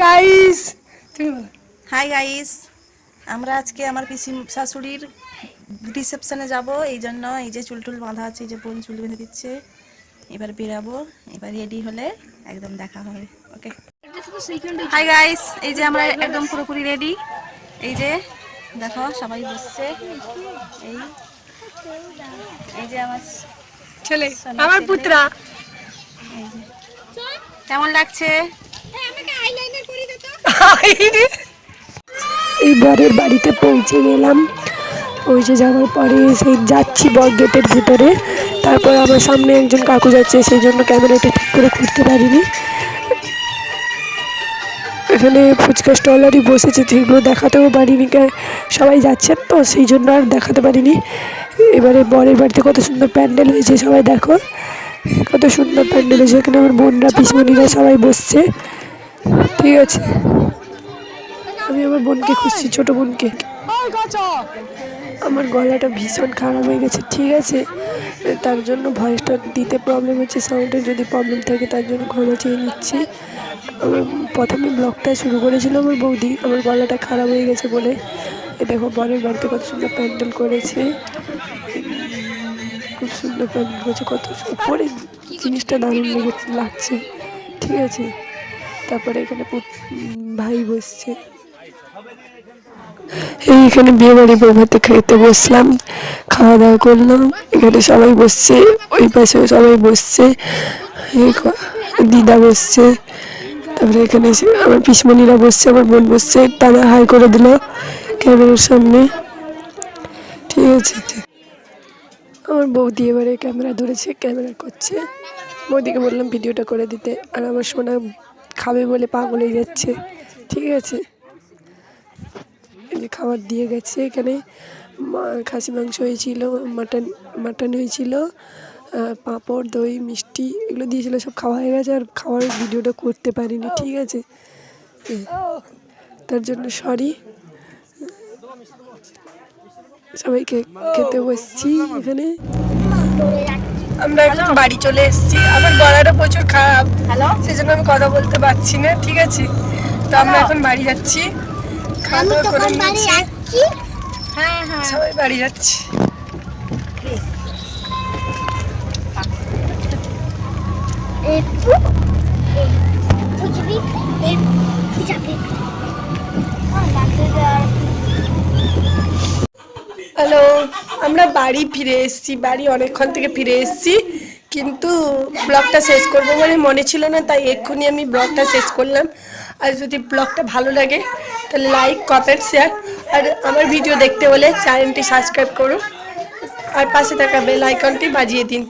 Guys hi guys আমরা আজকে আমার পিসি শাশুড়ির রিসেপশনে যাব। এই জন্য এই যে চুল টুল বাঁধা আছে এই যে বোন চুল বেঁধে দিচ্ছে। এবার বেরাবো। এবার রেডি হলে একদম দেখা হবে। ওকে হাই গাইস এই যে আমরা একদম পুরোপুরি রেডি এই যে দেখো সবাই বসছে। এই এই যে আমার ছেলে আমার পুত্রা। কেমন লাগছে? এই বরের বাড়িতে পৌঁছে গেলাম। পৌঁছে যাওয়ার পরে সেই যাচ্ছি বর গেটের ভিতরে। তারপর আমার সামনে একজন কাকু যাচ্ছে, সেই জন্য ক্যামেরাটা ঠিক করে করতে পারিনি। এখানে ফুচকা স্টলারই বসেছে, সেগুলো দেখাতেও পারিনি সবাই যাচ্ছেন তো, সেই জন্য আর দেখাতে পারিনি। এবারে বরের বাড়িতে কত সুন্দর প্যান্ডেল হয়েছে, সবাই দেখো। কত সুন্দর প্যান্ডেল হয়েছে, এখানে আমার বোনরা, পিসমণিরা সবাই বসছে। ঠিক আছে। আমি আমার বোনকে খুঁজছি, ছোট বোনকে। আমার গলাটা ভীষণ খারাপ হয়ে গেছে, ঠিক আছে? তার জন্য ভয়েসটা দিতে প্রবলেম হচ্ছে সাউন্ডের যদি প্রবলেম থাকে তার জন্য ক্ষমা চেয়ে নিচ্ছি। প্রথমে ব্লগটা শুরু করেছিল আমার বৌদি, আমার গলাটা খারাপ হয়ে গেছে বলে। এ দেখো, বরের বাড়িতে কত সুন্দর প্যান্ডেল করেছে। খুব সুন্দর প্যান্ডেল করেছে, কত উপরে জিনিসটা দারুণ লাগছে ঠিক আছে? তারপরে এখানে ভাই বসছে। এই এখানে বিয়ে বাড়ি বৌভাতে খেতে বসলাম, খাওয়া দাওয়া করলাম, এখানে সবাই বসছে, ওই পাশেও সবাই বসছে দিদা বসছে, তারপরে এখানে আমার পিসমণিরা বসছে, আমার বোন বসছে তারা হাই করে দিল ক্যামেরার সামনে। ঠিক আছে আমার বৌদি এবারে ক্যামেরা ধরেছে, ক্যামেরা করছে। বৌদিকে বললাম ভিডিওটা করে দিতে, আর আমার সোনা খাবে বলে পাগল হয়ে যাচ্ছে। ঠিক আছে। যে খাবার দিয়ে গেছে এখানে। মা- খাসি মাংস হয়েছিল মাটন মাটন হয়েছিল পাঁপড় দই মিষ্টি এগুলো দিয়েছিল সব খাওয়া হয়ে গেছে আর খাওয়ার ভিডিওটা করতে পারিনি ঠিক আছে। তার জন্য সরি সবাইকে খেতে বসছি এখানে। আমরা এখন বাড়ি চলে এসেছি। আমার গলাটা প্রচুর খারাপ। সেই জন্য আমি কথা বলতে পারছি না ঠিক আছে? তো আমরা এখন বাড়ি যাচ্ছি। খাওয়া দাওয়া করে নিয়েছি। হ্যাঁ হ্যাঁ। সবাই বাড়ি যাচ্ছি। হ্যালো আমরা বাড়ি ফিরে এসেছি বাড়ি অনেকক্ষণ থেকে ফিরে এসেছি। কিন্তু ব্লগটা শেষ করব বলে মনে ছিল না, তাই এক্ষুনি আমি ব্লগটা শেষ করলাম। আর যদি ব্লগটা ভালো লাগে, তাহলে লাইক কমেন্ট শেয়ার আর আমার ভিডিও দেখতে হলে চ্যানেলটি সাবস্ক্রাইব করুন। আর পাশে থাকা বেল আইকনটি বাজিয়ে দিন।